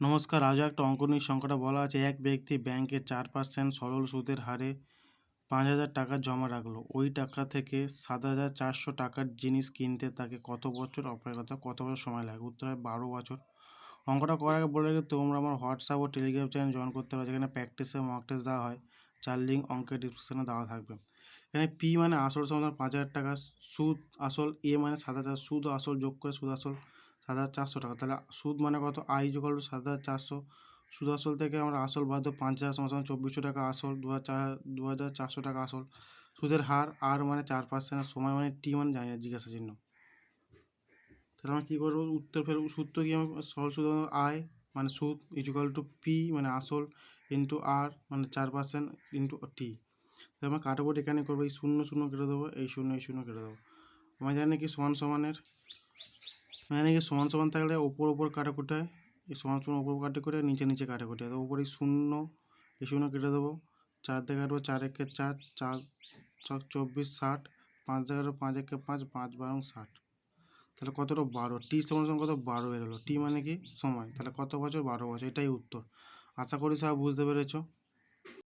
নমস্কার আজও একটা অঙ্ক নিয়ে সংখ্যাটা বলা আছে। এক ব্যক্তি ব্যাংকে চার পার্সেন্ট সরল সুদের হারে পাঁচ হাজার টাকা জমা রাখল। ওই টাকা থেকে সাত হাজার চারশো টাকার জিনিস কিনতে তাকে কত বছর অপেক্ষা কত বছর সময় লাগে? উত্তর হয় বারো বছর। অঙ্কটা করার আগে বলে রাখি, তোমরা আমার হোয়াটসঅ্যাপ ও টেলিগ্রাম চ্যানেল জয়েন করতে পারো, যেখানে প্র্যাকটিসে মক টেস্ট দেওয়া হয়। চার লিঙ্ক অঙ্কের ডিসক্রিপশনে দেওয়া থাকবে। এখানে পি মানে আসল সমাধান, পাঁচ হাজার টাকা। সুদ আসল এ মানে সাত হাজার। সুদ আসল যোগ করে সুদ আসল। সাত হাজার চারশো টাকা। তাহলে সুদ মানে কত? আই যোগাল সাত হাজার চারশো। সুদ আসল থেকে আমরা আসল বাদ পাঁচ হাজার সমান চব্বিশশো টাকা আসল দু হাজার দু হাজার চারশো টাকা আসল। সুদের হার আর মানে চার পার্সেন্ট সময় মানে টি মানে জানি না, জিজ্ঞাসা চিহ্ন। তাহলে আমরা কী করব? উত্তর ফেলব। সূত্র কি আমি সরল সুদ আয় মানে সুদ ইজুকাল টু পি মানে আসল ইন্টু আর মানে চার পার্সেন্ট ইন্টু টি তাহলে আমরা কাটাকুটি এখানে করব, এই শূন্য শূন্য কেটে দেবো, এই শূন্য এই শূন্য কেটে দেবো। আমরা জানি কি সমান সমানের? মানে কি সমান সমান থাকলে ওপর ওপর কাটাকুটি হয় এই সমান সমান ওপর কাটে করে নিচে নিচে কাটাকুটি হয় তো ওপরে শূন্য, এই শূন্য কেটে দেবো। চার থেকে কাটবো, চার একে চার চার ছক চব্বিশ, ষাট, পাঁচ থেকে কাটবো, পাঁচ একে পাঁচ পাঁচ বারো, ষাট। তাহলে কতটা বারো? টি সমান সমান কত? বারো বেরোলো। টি মানে কি? সময়। তাহলে কত বছর? বারো বছর। এটাই উত্তর। আশা করি সব বুঝতে পেরেছ।